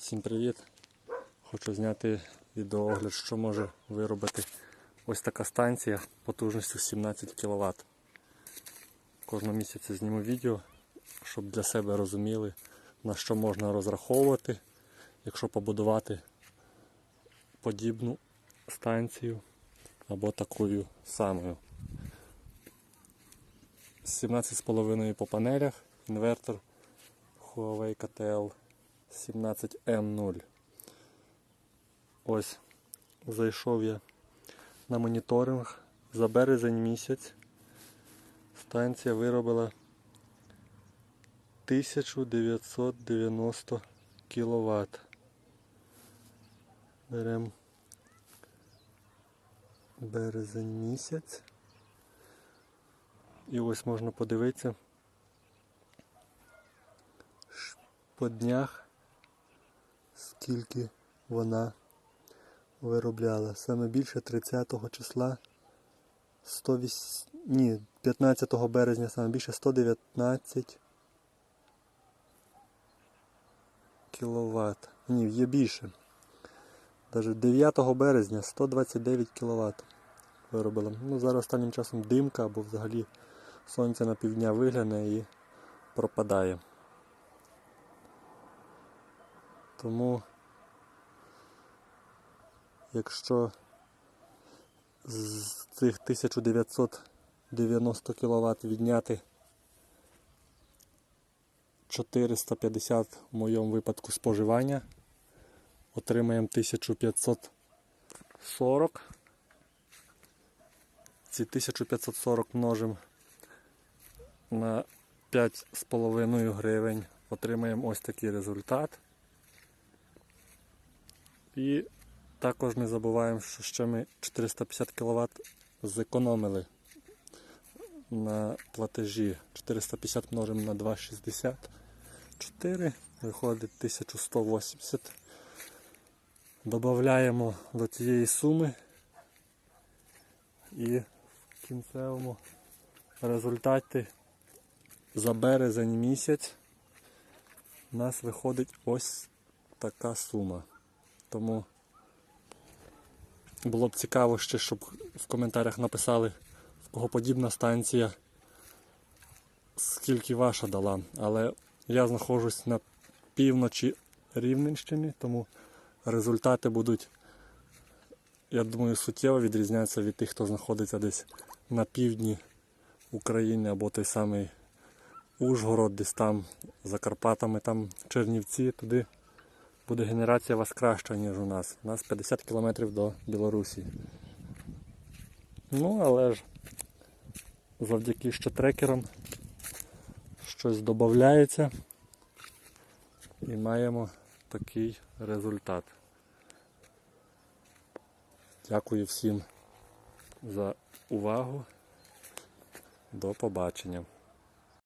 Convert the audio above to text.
Всім привіт! Хочу зняти відеоогляд, що може виробити ось така станція потужністю 17 кВт. Кожного місяця зніму відео, щоб для себе розуміли, на що можна розраховувати, якщо побудувати подібну станцію або такою самою. 17,5 по панелях, інвертор Huawei KTL 17M0. Ось зайшов я на моніторинг за березень місяць. Станція виробила 1990 кВт. Беремо березень місяць. І ось можна подивитися по днях, скільки вона виробляла. Саме більше 30 числа 108, ні, 15 березня саме більше 119 кВт. Ні, є більше. Навіть 9 березня 129 кВт виробила. Ну, зараз останнім часом димка або взагалі сонце на півдня вигляне і пропадає. Тому, якщо з цих 1990 кВт відняти 450 в моєму випадку споживання, отримаємо 1540. Ці 1540 множимо на 5,5 гривень. Отримаємо ось такий результат. І також не забуваємо, що ще ми 450 кВт зекономили на платежі. 450 множимо на 2,64, виходить 1180. Додаємо до цієї суми і в кінцевому результаті за березень місяць у нас виходить ось така сума. Тому було б цікаво ще, щоб в коментарях написали, в кого подібна станція, скільки ваша дала. Але я знаходжусь на півночі Рівненщини, тому результати будуть, я думаю, суттєво відрізнятися від тих, хто знаходиться десь на півдні України або той самий Ужгород, десь там за Карпатами, там Чернівці, туди буде генерація вас краща, ніж у нас. У нас 50 кілометрів до Білорусі. Ну, але ж завдяки ще трекерам щось додається і маємо такий результат. Дякую всім за увагу. До побачення.